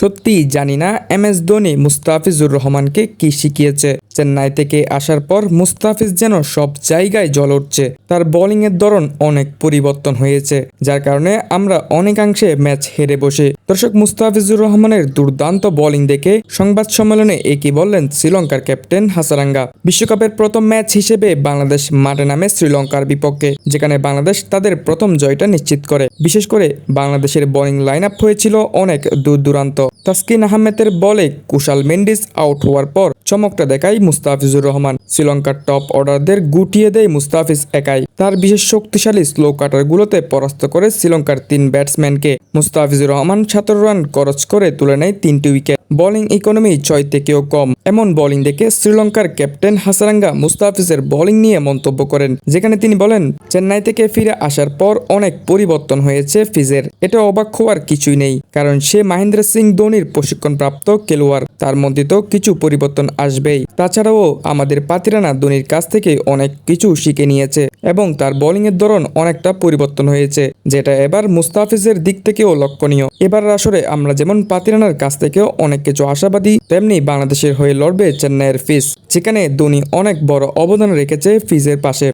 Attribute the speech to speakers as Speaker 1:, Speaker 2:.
Speaker 1: সত্যি জানি না এম এস ধোনি মুস্তাফিজুর রহমানকে কি শিখিয়েছে। চেন্নাই থেকে আসার পর মুস্তাফিজ যেন সব জায়গায় জ্বল উঠছে। তার বোলিংয়ের ধরন অনেক পরিবর্তন হয়েছে, যার কারণে আমরা অনেকাংশে ম্যাচ হেরে বসে। দর্শক, মুস্তাফিজুর রহমানের দুর্দান্ত বোলিং দেখে সংবাদ সম্মেলনে একই বললেন শ্রীলঙ্কার ক্যাপ্টেন হাসারাঙ্গা। বিশ্বকাপের প্রথম ম্যাচ হিসেবে বাংলাদেশ মাঠে নামে শ্রীলঙ্কার বিপক্ষে, যেখানে বাংলাদেশ তাদের প্রথম জয়টা নিশ্চিত করে। বিশেষ করে বাংলাদেশের বোলিং লাইন আপ হয়েছিল অনেক দূর দূরান্ত তাসকিন আহমেদের বলে কুশাল মেন্ডিস আউট হওয়ার পর চমকটা দেখায় মুস্তাফিজুর রহমান। শ্রীলঙ্কার টপ অর্ডারদের গুটিয়ে দেয় মুস্তাফিজ একাই। তার বিশেষ শক্তিশালী স্লো কাটারগুলোতে পরাস্ত করে শ্রীলঙ্কার তিন ব্যাটসম্যানকে মুস্তাফিজুর রহমান সতেরো রান খরচ করে তুলে নেয় তিনটি উইকেট বোলিং ইকোনমি ছয় থেকেও কম। এমন বোলিং দেখে শ্রীলঙ্কার ক্যাপ্টেন হাসারাঙ্গা মুস্তাফিজের বোলিং নিয়ে মন্তব্য করেন, যেখানে তিনি বলেন, চেন্নাই থেকে ফিরে আসার পর অনেক পরিবর্তন হয়েছে ফিজের। এটা অবাক হওয়ার কিছুই নেই, কারণ সে মাহেন্দ্র সিং ধোনির প্রশিক্ষণপ্রাপ্ত খেলোয়াড়। তার মধ্যে তো কিছু পরিবর্তন আসবেই। তাছাড়াও আমাদের পাতিরানা ধোনির কাছ থেকে অনেক কিছু শিখে নিয়েছে এবং তার বোলিংয়ের ধরন অনেকটা পরিবর্তন হয়েছে, যেটা এবার মুস্তাফিজের দিক থেকেও লক্ষণীয়। এবার আসরে আমরা যেমন পাতিরানার কাছ থেকেও অনেক কিছু আশাবাদী, তেমনি বাংলাদেশের হয়ে লড়বে চেন্নাইয়ের ফিস যেখানে ধোনি অনেক বড় অবদান রেখেছে ফিজের পাশে।